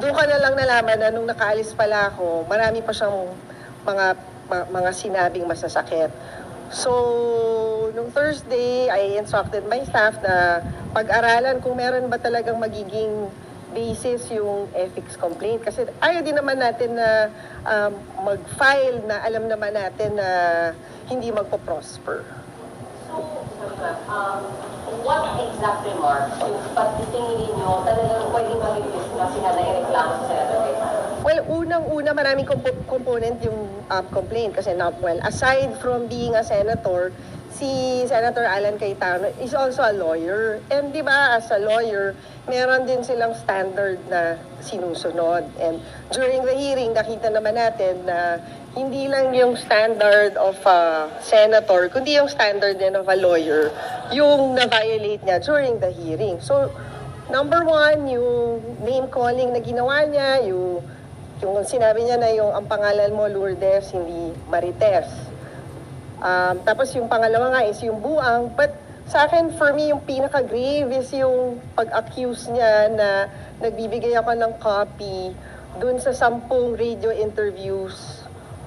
doon ka na lang nalaman na nung nakaalis pala ako, marami pa siyang mga, ma- mga sinabing masasakit. So, nung Thursday, I instructed my staff na pag-aralan kung meron ba talagang magiging basis yung ethics complaint. Kasi ayaw din naman natin na um, mag-file na alam naman natin na hindi magpo-prosper. So, um, what exact remarks yung pagtitingin ninyo talagang pwedeng mag-release na sila na ireklamo sa Senator? Well, unang-una maraming compo- component yung um, complaint kasi not well. Aside from being a senator, si Senator Alan Cayetano is also a lawyer. And di ba, as a lawyer, meron din silang standard na sinusunod. And during the hearing, nakita naman natin na hindi lang yung standard of a senator, kundi yung standard din of a lawyer, yung na-violate niya during the hearing. So, Number one, yung name calling na ginawa niya, yung, yung sinabi niya na yung ang pangalan mo Lourdes, hindi Marites. Um, tapos yung pangalawa nga is yung buang. But sa akin, for me, yung pinaka-grave is yung pag-accuse niya na nagbibigay ako ng copy dun sa sampung radio interviews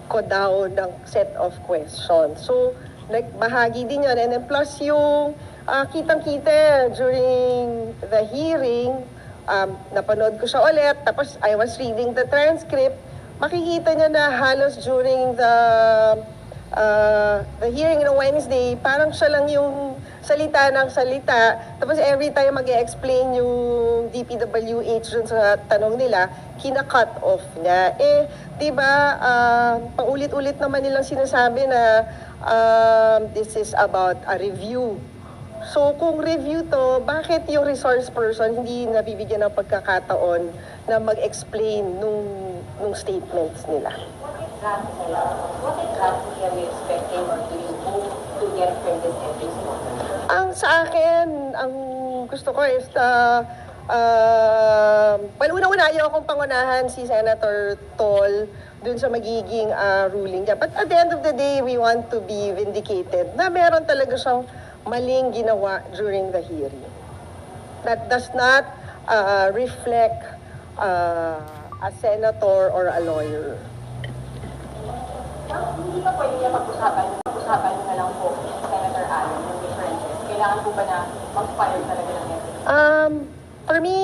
ko daw ng set of questions. So, nagbahagi din yun. And then plus yung ah, kitang-kita during the hearing, um, napanood ko siya ulit, tapos I was reading the transcript, makikita niya na halos during the uh, the hearing on Wednesday, parang siya lang yung salita ng salita. Tapos every time mag explain yung DPWH dun sa tanong nila, kina-cut off niya. Eh, di ba, ah, paulit-ulit naman nilang sinasabi na um, this is about a review. So kung review to, bakit yung resource person hindi nabibigyan ng pagkakataon na mag-explain nung, nung statements nila? What exactly, what exactly are you expecting or do you hope to get from this ethics model? Ang sa akin, ang gusto ko is uh, uh, well, una-una ayaw akong pangunahan si Senator Tol dun sa magiging uh, ruling niya. But at the end of the day, we want to be vindicated na meron talaga siyang maling ginawa during the hearing. That does not uh, reflect uh, a senator or a lawyer. Hindi ba pwede niya pag-usapan, pag-usapan na lang po, Senator Allen, yung differences? Kailangan po ba na mag-file talaga ng ethics? Um, for me,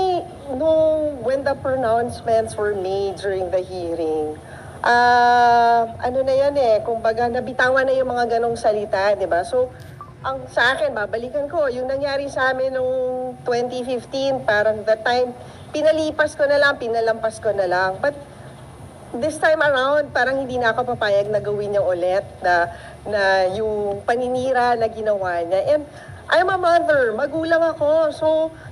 nung when the pronouncements were made during the hearing, ah, ano na yan eh, kumbaga nabitawan na yung mga ganong salita, di ba? So, ang sa akin, babalikan ko, yung nangyari sa amin nung 2015, parang that time, pinalipas ko na lang, pinalampas ko na lang. But this time around, parang hindi na ako papayag na gawin niya ulit na, na yung paninira na ginawa niya. And I'm a mother, magulang ako. So,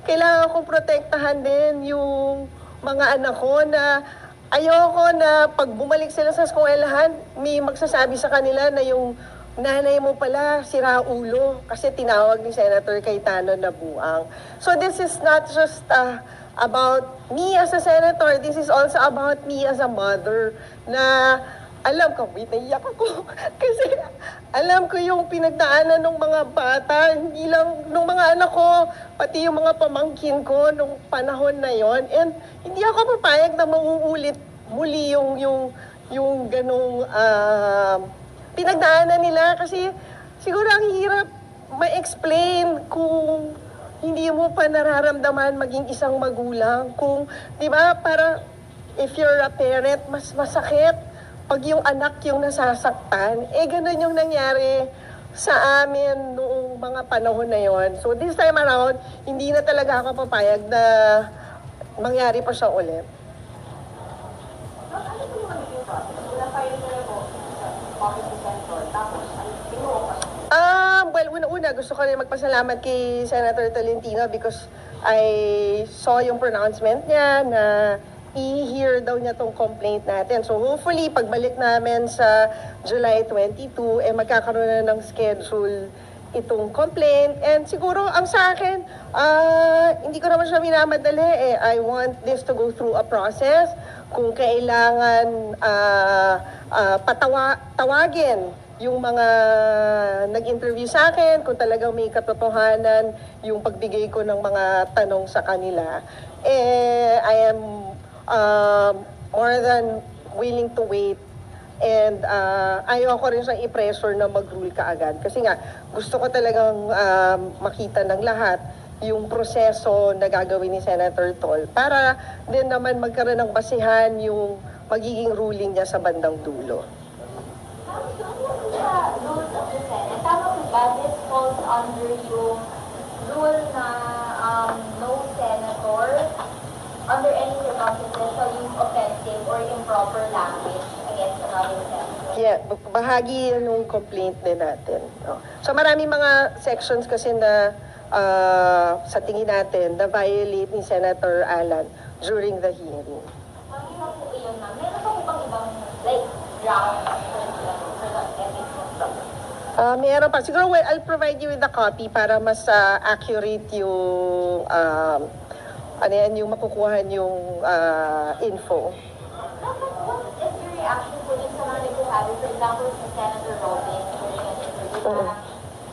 kailangan kong protektahan din yung mga anak ko na ayoko na pag bumalik sila sa eskwelahan, may magsasabi sa kanila na yung nanay mo pala sira ulo kasi tinawag ni Senator Cayetano na buang. So this is not just uh, about me as a senator, this is also about me as a mother na alam ko, wait, naiyak ako. Kasi alam ko yung pinagdaanan ng mga bata, hindi lang ng mga anak ko, pati yung mga pamangkin ko nung panahon na yon. And hindi ako papayag na mauulit muli yung, yung, yung ganong ah, pinagdaanan nila kasi siguro ang hirap ma-explain kung hindi mo pa nararamdaman maging isang magulang. Kung, di ba, para if you're a parent, mas masakit pag yung anak yung nasasaktan. Eh, ganun yung nangyari sa amin noong mga panahon na yon. So this time around, hindi na talaga ako papayag na mangyari pa siya ulit. Um, well, una-una, gusto ko rin magpasalamat kay Senator Tolentino because I saw yung pronouncement niya na i-hear daw niya tong complaint natin. So hopefully, pagbalik namin sa July 22, eh magkakaroon na ng schedule itong complaint. And siguro, ang sa akin, ah, hindi ko naman siya minamadali. Eh. I want this to go through a process. Kung kailangan ah, ah, patawa, tawagin yung mga nag-interview sa akin, kung talagang may katotohanan yung pagbigay ko ng mga tanong sa kanila, eh, I am um, more than willing to wait And uh, ayoko rin siyang i-pressure na mag-rule ka agad. Kasi nga, gusto ko talagang um, makita ng lahat yung proseso na gagawin ni Senator Tol para din naman magkaroon ng basihan yung magiging ruling niya sa bandang dulo. tama po ba this falls under yung rule na um, no senator under any circumstances shall use offensive or improper language against another senator? Yeah, bahagi yan yung complaint din natin. no. So marami mga sections kasi na uh, sa tingin natin na violate ni Senator Alan during the hearing. Na. Meron pa. Siguro well, I'll provide you with the copy para mas ah, accurate yung um, ano yan, yung makukuha yung ah, info. Dapat, what is your reaction po dun sa mga nagsasabi, for example, si Senator Robin during an interview, parang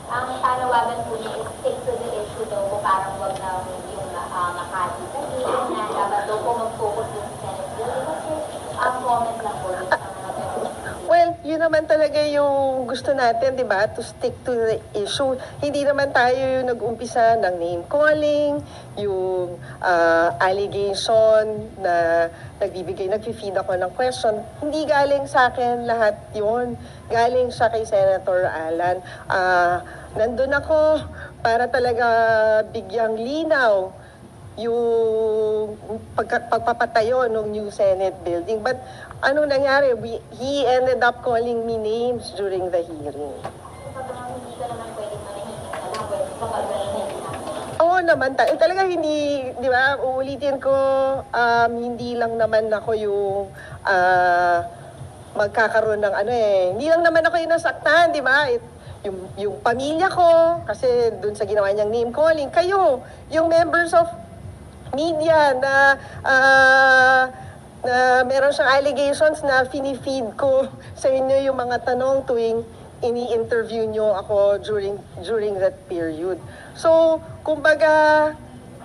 ang panawagan po niya is stick to the issue daw po, parang wag na yung uh, Makati kasi na dapat daw po mag-focus dun sa Senate bill. What's your um, comment lang po dun sa mga ganun? Well, yun naman talaga yung gusto natin, di ba? To stick to the issue. Hindi naman tayo yung nag-umpisa ng name calling, yung ah, allegation na nagbibigay, nag-feed ako ng question. Hindi galing sa akin lahat yun. Galing siya kay Senator Alan. Ah, nandun ako para talaga bigyang linaw yung pagka, pagpapatayo ng new Senate building. But anong nangyari? We, he ended up calling me names during the hearing. Pag. Oo naman, ta- eh, talaga hindi, di ba, uulitin ko, um, hindi lang naman ako yung ah, magkakaroon ng ano eh, hindi lang naman ako yung nasaktan, di ba? It- yung, yung pamilya ko, kasi dun sa ginawa niyang name calling, kayo, yung members of media na ah, na meron siyang allegations na finifeed ko sa inyo yung mga tanong tuwing ini-interview nyo ako during during that period. So, kumbaga,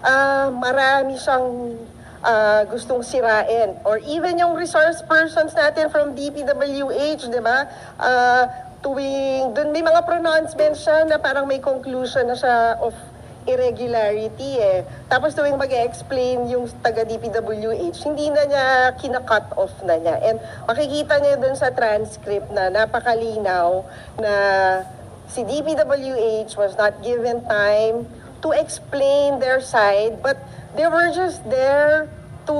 ah, marami siyang ah, gustong sirain. Or even yung resource persons natin from DPWH, di ba? Ah, tuwing, dun may mga pronouncements siya na parang may conclusion na siya of irregularity eh. Tapos tuwing mag explain yung taga DPWH, hindi na niya kina-cut off na niya. And makikita niya dun sa transcript na napakalinaw na si DPWH was not given time to explain their side, but they were just there to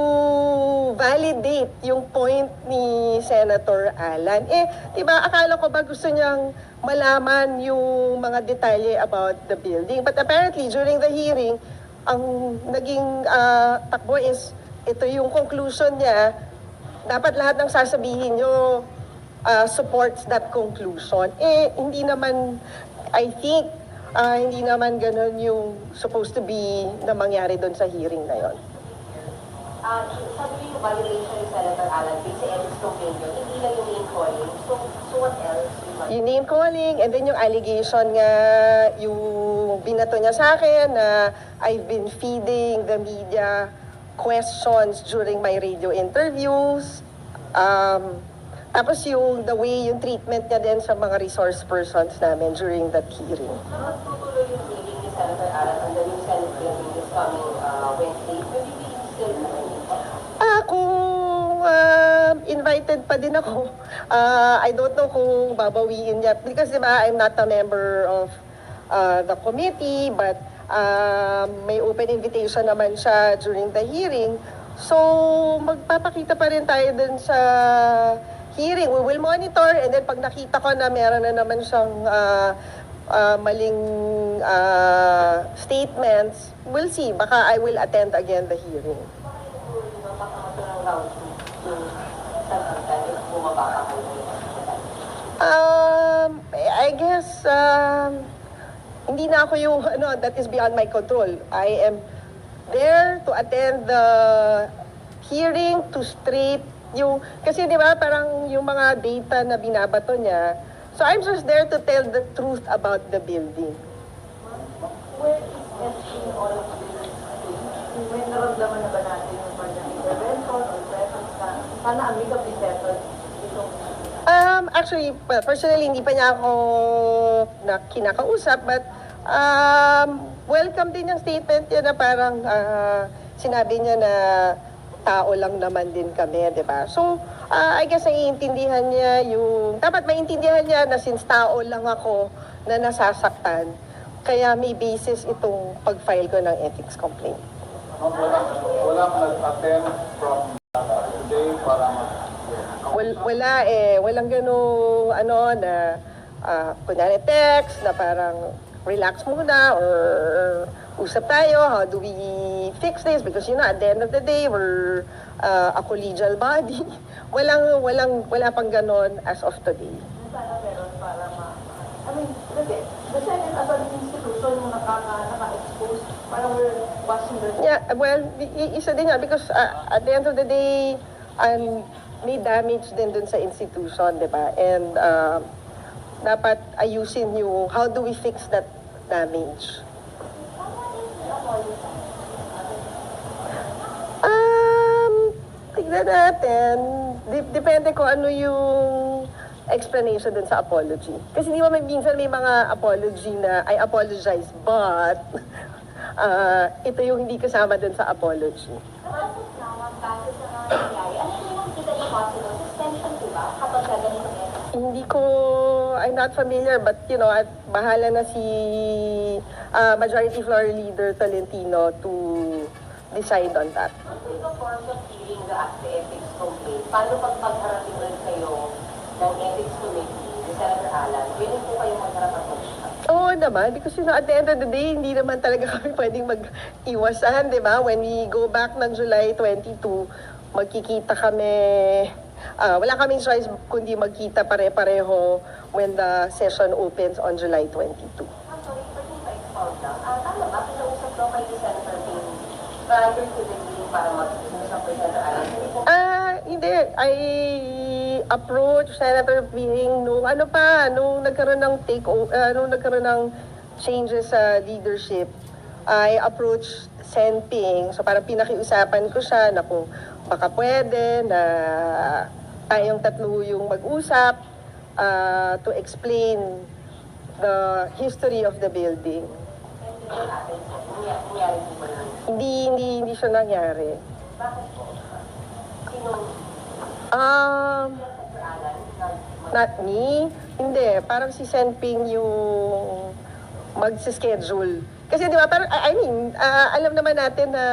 validate yung point ni Senator Alan. Eh, di ba, akala ko ba gusto niyang malaman yung mga detalye about the building. But apparently, during the hearing, ang naging ah, takbo is, ito yung conclusion niya, dapat lahat ng sasabihin nyo ah, supports that conclusion. Eh, hindi naman, I think, ah, hindi naman ganun yung supposed to be na mangyari doon sa hearing na yon. Ah, sabi niyo yung violation ni Senator Alan based sa yun, hindi lang yung name calling. So, so what else? Yung name calling and then yung allegation nga yung binato niya sa akin na I've been feeding the media questions during my radio interviews. Um, tapos yung the way yung treatment niya din sa mga resource persons namin during that hearing. Tapos tutuloy yung hearing ni Senator Alan on the new Senate building this coming uh, Wednesday. Will you be still Ah, kung ah, invited pa din ako, ah, I don't know kung babawiin niya. Because diba, I'm not a member of ah, the committee, but ah, may open invitation naman siya during the hearing. So, magpapakita pa rin tayo dun sa hearing. We will monitor and then pag nakita ko na meron na naman siyang ah, ah, maling ah, statements, we'll see. Baka I will attend again the hearing. mapakamoto ng round 2 yung sanangkan if bumaba pa kayo? Um, I guess, um, hindi na ako yung, ano, that is beyond my control. I am there to attend the hearing, to straight yung, kasi di ba, parang yung mga data na binabato niya, so I'm just there to tell the truth about the building. Where is SG in all of this? May naramdaman na ba natin yung kanyang intervention or sana amicably settled itong Um, actually, personally, hindi pa niya ako na kinakausap, but um, welcome din yung statement niya na parang ah, sinabi niya na tao lang naman din kami, di ba? So, ah, I guess naiintindihan niya yung, dapat maintindihan niya na since tao lang ako na nasasaktan, kaya may basis itong pag-file ko ng ethics complaint. Ma'am, walang, walang nag-attend from uh, today para mag Wal, wala eh, walang ganong ano na ah, kunyari text na parang relax muna or usap tayo, how do we fix this? Because you know, at the end of the day, we're ah, a collegial body. walang, walang, wala pang ganon as of today. sana meron para ma... I mean, kasi Senate as an institution naka-expose, parang we're watching the... Yeah, well, isa din nga because uh, at the end of the day, um, may damage din dun sa institution, di ba? And uh, dapat ayusin yung how do we fix that damage. Um, tignan natin. Dep- depende kung ano yung explanation dun sa apology. Kasi di ba may minsan may mga apology na I apologize but uh, ito yung hindi kasama dun sa apology. As of now, ang base sa mga nangyayari, ano yung makikita niyo possible? Suspension, di ba? Kapag ka ganito meron. Hindi ko, I'm not familiar, but you know, at bahala na si uh, Majority Floor Leader Tolentino to decide on that. Ano yung forms of hearing the act ethics complaint? Paano pag pagharapin kayo ng ethics committee ni Senator Alan? Willing po kayo magharap? Oo naman, because you know, at the end of the day, hindi naman talaga kami pwedeng mag-iwasan, di ba? When we go back ng July 22, magkikita kami, ah, wala kaming choice kundi magkita pare-pareho when the session opens on July 22. I'm sorry, pwede ba expound lang? Ah, Alan? Hindi Ah. I approached Senator Ping nung ano pa, nung nagkaroon ng take uh, nung nagkaroon ng changes sa leadership. I approached Sen Ping. So parang pinakiusapan ko siya na kung baka pwede na tayong tatlo yung mag-usap ah, to explain the history of the building. hindi? Hindi, hindi, siya nangyari. Um, Not me. Hindi. Parang si Senping yung mag-schedule. Kasi di ba, parang, I mean, ah, alam naman natin na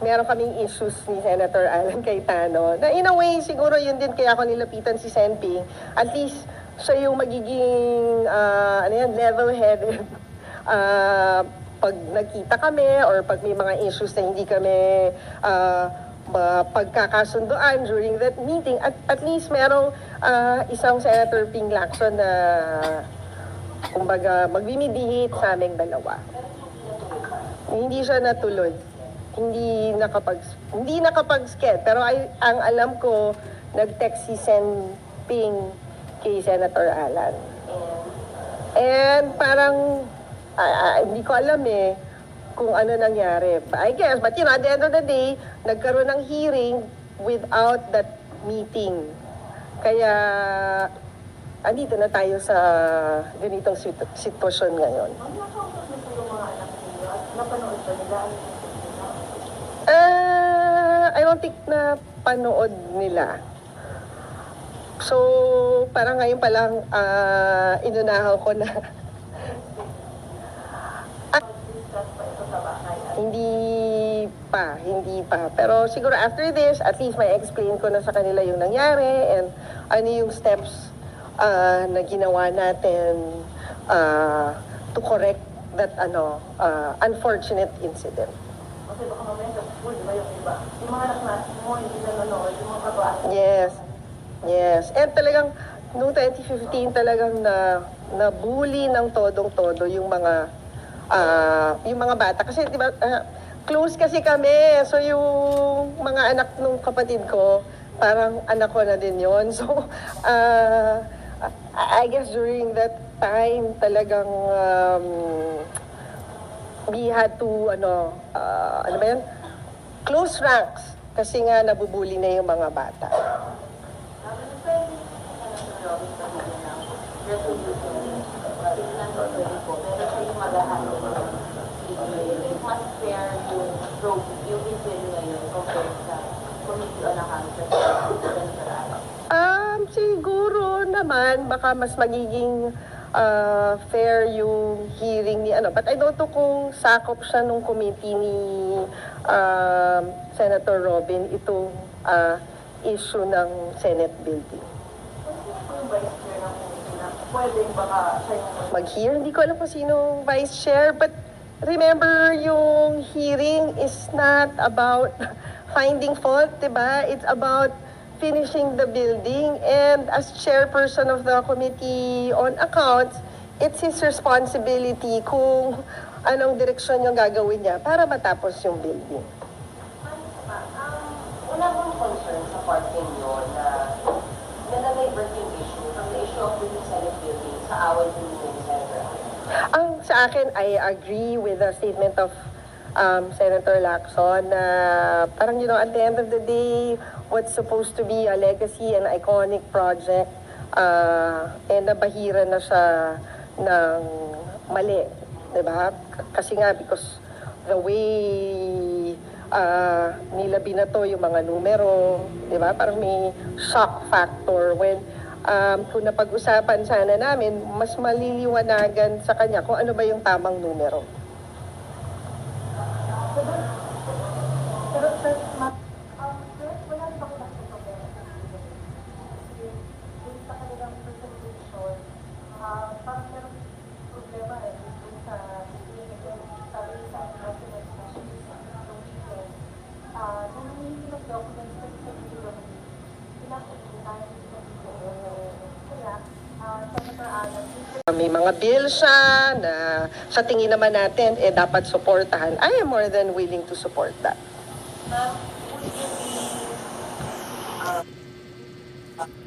meron kaming issues ni Senator Alan Cayetano. Na in a way, siguro yun din kaya ako nilapitan si Senping. At least, siya yung magiging, ah, ano yan, level-headed. Ah, pag nagkita kami or pag may mga issues na hindi kami ah, ma- pagkakasunduan during that meeting, at, at least merong ah, isang Senator Ping Lacson na kumbaga magmimediate sa aming dalawa. Hindi siya natuloy. Hindi nakapag hindi nakapag-sked. Pero ay, ang alam ko, nag-text si Sen Ping kay Senator Alan. And parang, ah, ah, hindi ko alam eh kung ano nangyari. I guess, but you know, at the end of the day, nagkaroon ng hearing without that meeting. Kaya, andito na tayo sa ganitong sitwasyon ngayon. Ang nakausap niyo po yung mga anak ninyo at napanood ba nila? Ah, think na panood nila. So, parang ngayon pa lang, ah, inunahan ko na bahay. Hindi pa, hindi pa. Pero siguro after this, at least may explain ko na sa kanila yung nangyari and ano yung steps ah, na ginawa natin ah, to correct that ano ah, unfortunate incident. Kasi baka mamaya sa school, di ba yung iba? Yung mga mo, hindi nanonood, yung mga kabataan. Yes. Yes. And talagang noong 2015 talagang na na-bully ng todong-todo yung mga ah, yung mga bata kasi 'di ba ah, close kasi kami. So yung mga anak nung kapatid ko, parang anak ko na din 'yon. So ah, I guess during that time talagang um, we had to ano ah, ano ba yan? Close ranks. kasi nga nabubuli na yung mga bata. Um, siguro naman, baka mas magiging ah, fair yung hearing ni ano. But I don't know kung sakop siya nung committee ni um, Senator Robin itong ah, issue ng Senate building. Pwede baka mag-hear. Hindi ko alam kung sinong vice chair, but remember yung hearing is not about finding fault, di ba? It's about finishing the building. And as chairperson of the Committee on Accounts, it's his responsibility kung anong direksyon yung gagawin niya para matapos yung building. Una kong concern sa part ninyo na na-divert yung issue from the issue of the Senate building sa away din ni Senator Ang sa akin, I agree with the statement of um, Senator Lacson na parang, you know, at the end of the day, what's supposed to be a legacy and iconic project, uh, eh, nabahira na siya ng mali. Diba? K- Kasi nga, because the way uh, nila binato yung mga numero, di ba? Parang may shock factor when um, kung napag-usapan sana namin, mas maliliwanagan sa kanya kung ano ba yung tamang numero. Pero sir, ma- um, sir, wala rin bang nagsasabi? Kasi dun sa kanilang presentation, ah, parang merong problema eh, dun sa sabi sa document specialist nung weekend, ah, nung humingi ng documents kasi sa video, pinapuntahan sa video. Kaya, ah, Senator Alan, May mga bill siya na sa tingin naman natin, eh dapat supportahan. I am more than willing to support that.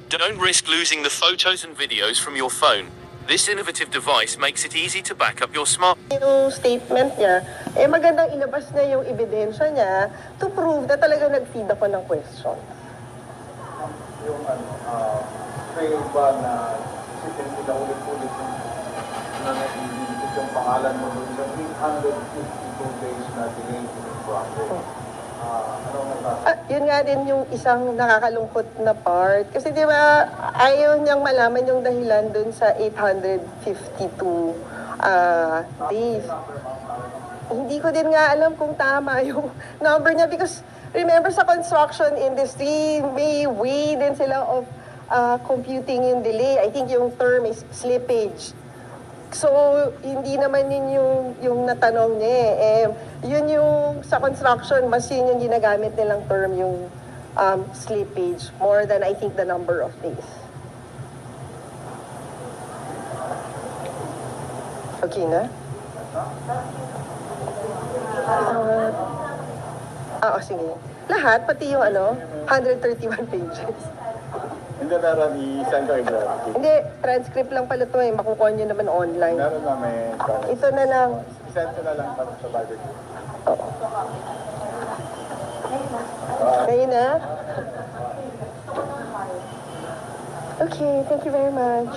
Don't risk losing the photos and videos from your phone. This innovative device makes it easy to back up your smart. yung statement niya, eh magandang ilabas na yung ebidensya niya to prove na talaga nag-feed ako ng question. Yung ano, uh, trail ba na ko na ulit-ulit na naiinit yung pangalan mo dun sa 352 days na delay in progress. Ah, yun nga din yung isang nakakalungkot na part. Kasi di ba, ayaw niyang malaman yung dahilan dun sa 852 ah, days. Hindi ko din nga alam kung tama yung number niya because remember sa construction industry, may way din sila of ah, computing yung delay. I think yung term is slippage. So, hindi naman yun yung, yung natanong niya eh. Yun yung, sa construction, mas yun yung ginagamit nilang term, yung um, slippage, more than I think the number of days. Okay na? Ah, oh, sige. Lahat, pati yung ano, 131 pages. Hindi meron i-send ko ito. Hindi, transcript lang pala to eh. Makukuha nyo naman online. Meron na may Ito na lang. i-send ko na lang para sa barbecue. Kayo na? Okay, thank you very much.